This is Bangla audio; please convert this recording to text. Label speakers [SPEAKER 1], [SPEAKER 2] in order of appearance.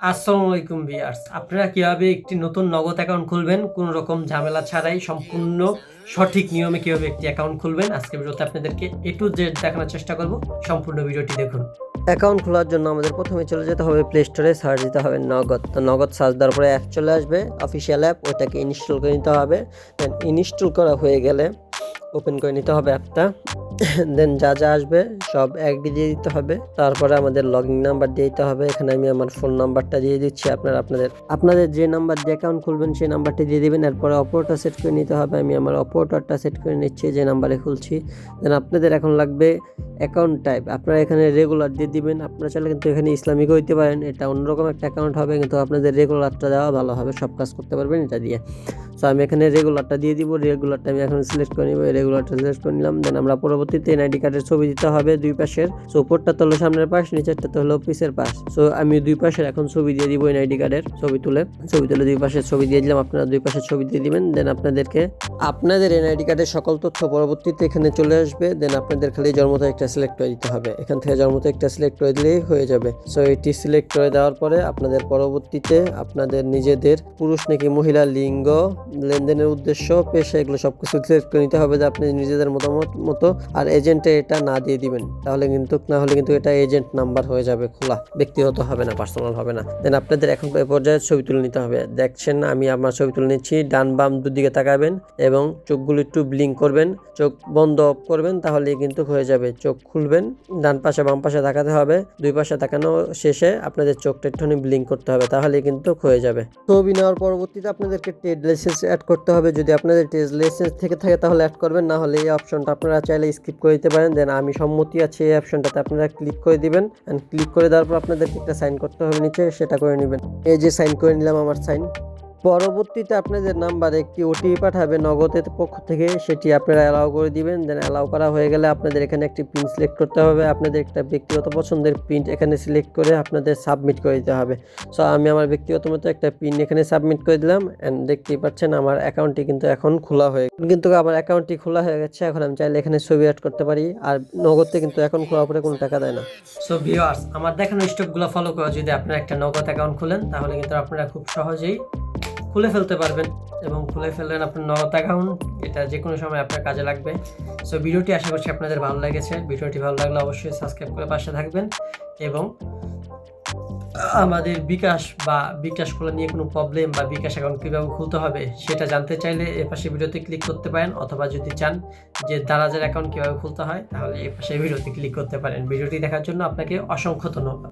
[SPEAKER 1] আসসালামু আলাইকুম ভিউয়ার্স। আপনারা কীভাবে একটি নতুন নগদ অ্যাকাউন্ট খুলবেন? কোনো রকম ঝামেলা ছাড়াই সম্পূর্ণ সঠিক নিয়মে কীভাবে একটি অ্যাকাউন্ট খুলবেন? আজকে ভিডিওতে আপনাদেরকে এ টু জেড দেখানোর চেষ্টা করব। সম্পূর্ণ ভিডিওটি দেখুন।
[SPEAKER 2] অ্যাকাউন্ট খোলার জন্য আমাদের প্রথমে চলে যেতে হবে প্লে স্টোরে সার্চ দিতে হবে নগদ। তো নগদ সার্চ দেওয়ার পরে অ্যাপ চলে আসবে। অফিসিয়াল অ্যাপ ওটাকে ইনস্টল করে নিতে হবে। দেন ইনস্টল করা হয়ে গেলে ওপেন করে নিতে হবে অ্যাপটা দেন যা যা আসবে, সব অ্যাগ্রি দিয়ে দিতে হবে। তারপরে আমাদের লগ ইন নাম্বার দিয়ে দিতে হবে। এখানে আমি আমার ফোন নাম্বারটা দিয়ে দিচ্ছি আপনারা, আপনাদের। আপনাদের যে নাম্বার দিয়ে অ্যাকাউন্ট খুলবেন, সেই নাম্বারটি দিয়ে দিবেন। এরপরে অপারেটর সেট করে নিতে হবে। আমি আমার অপারেটরটা সেট করে নিচ্ছি, যে নাম্বারে খুলছি। দেন আপনাদের এখন লাগবে অ্যাকাউন্ট টাইপ আপনারা এখানে রেগুলার দিয়ে দিবেন। আপনারা চাইলে কিন্তু এখানে ইসলামিকও দিতে পারেন। এটা অন্যরকম একটা অ্যাকাউন্ট হবে, কিন্তু আপনাদের রেগুলারটা দেওয়া ভালো হবে। সব কাজ করতে পারবেন এটা দিয়ে। সো আমি এখানে রেগুলারটা দিয়ে দিব রেগুলারটা আমি এখন সিলেক্ট করে নিব রেগুলারটা সিলেক্ট করে নিলাম। দেন আমরা পরবর্তীতে এনআইডি কার্ডের ছবি দিতে হবে দুই পাশের। সো উপরটা তো হলো সামনের পাশ, নিচেরটা তো হলো পিসের পাশ। সো আমি দুই পাশের এখন ছবি দিয়ে দিব এনআইডি কার্ডের ছবি তুলে। ছবি তুলে দুই পাশের ছবি দিয়ে দিলাম, আপনারা দুই পাশের ছবি দিয়ে দিবেন। দেন আপনাদেরকে, আপনাদের এনআইডি কার্ডের সকল তথ্য পরবর্তীতে এখানে চলে আসবে। দেন আপনাদের খালি জন্ম তারিখটা সিলেক্ট করে দিতে হবে। এখান থেকে জন্ম তারিখটা সিলেক্ট করে দিলেই হয়ে যাবে। সো এটি সিলেক্ট করে দেওয়ার পরে আপনাদের পরবর্তীতে আপনাদের নিজেদের পুরুষ নাকি মহিলা লিঙ্গ লেনদেনের উদ্দেশ্য, পেশা, এগুলো সব কিছু সিলেক্ট করে নিতে হবে যে আপনি নিজেদের মতামত মতো আর এজেন্টে এটা না দিয়ে দিবেন। তাহলে কিন্তু, না হলে কিন্তু এটা এজেন্ট নাম্বার হয়ে যাবে খোলা। ব্যক্তিগত হবে না পার্সোনাল হবে না। দেন আপনাদের এখন এই পর্যায়ে ছবি তুলে নিতে হবে। দেখছেন আমি আমার ছবি তুলে নিচ্ছি। ডান বাম দুদিকে তাকাবেন এবং চোখগুলো একটু ব্লিঙ্ক করবেন। চোখ বন্ধ অফ করবেন তাহলে কিন্তু হয়ে যাবে। চোখ খুলবেন, ডান পাশে বাম পাশে তাকাতে হবে। দুই পাশে তাকানো শেষে আপনাদের চোখটা একটুখানি ব্লিঙ্ক করতে হবে, তাহলেই কিন্তু হয়ে যাবে। ছবি নেওয়ার পরবর্তীতে আপনাদেরকে ট্রেড লাইসেন্স অ্যাড করতে হবে। যদি আপনাদের টেস্ট লাইসেন্স থেকে থাকে তাহলে অ্যাড করবেন, না হলে এই অপশনটা আপনারা চাইলে স্কিপ করে দিতে পারেন। দেন আমি সম্মতি আছে এই অপশনটাতে আপনারা ক্লিক করে দিবেন। অ্যান্ড ক্লিক করে দেওয়ার পর আপনাদেরকে একটা সাইন করতে হবে নিচে, সেটা করে নেবেন। এই যে সাইন করে নিলাম আমার সাইন পরবর্তীতে আপনাদের নাম্বারে একটি ওটিপি পাঠাবে নগদের পক্ষ থেকে, সেটি আপনারা অ্যালাউ করে দিবেন দেন অ্যালাউ করা হয়ে গেলে আপনাদের এখানে একটি পিন সিলেক্ট করতে হবে, আপনাদের একটা ব্যক্তিগত পছন্দের পিন এখানে সিলেক্ট করে আপনাদের সাবমিট করে দিতে হবে। সো আমি আমার ব্যক্তিগত মতো একটা পিন এখানে সাবমিট করে দিলাম অ্যান্ড দেখতেই পাচ্ছেন আমার অ্যাকাউন্টটি কিন্তু এখন খোলা হয়ে কিন্তু আমার অ্যাকাউন্টটি খোলা হয়ে গেছে, এখন আমি চাইলে এখানে ছবি অ্যাড করতে পারি, আর নগদে কিন্তু এখন খোলা পরে কোনো টাকা দেয় না।
[SPEAKER 1] সো ভিউয়ার্স আমার দেখানো স্টেপগুলো ফলো করে। যদি আপনারা একটা নগদ অ্যাকাউন্ট খুলেন, তাহলে কিন্তু আপনারা খুব সহজেই খুলে ফেলতে পারবেন এবং খুলে ফেললেন আপনার নগদ অ্যাকাউন্ট এটা যে কোনো সময় আপনার কাজে লাগবে। সো ভিডিওটি আশা করছি আপনাদের ভালো লেগেছে। ভিডিওটি ভালো লাগলে অবশ্যই সাবস্ক্রাইব করে পাশে থাকবেন এবং আমাদের বিকাশ বা বিকাশ খোলা নিয়ে কোনো প্রবলেম বা বিকাশ অ্যাকাউন্ট কীভাবে খুলতে হবে সেটা জানতে চাইলে এ পাশে ভিডিওতে ক্লিক করতে পারেন অথবা যদি চান যে দারাজের অ্যাকাউন্ট কীভাবে খুলতে হয়, তাহলে এ পাশে ভিডিওতে ক্লিক করতে পারেন। ভিডিওটি দেখার জন্য আপনাকে অসংখ্য ধন্যবাদ।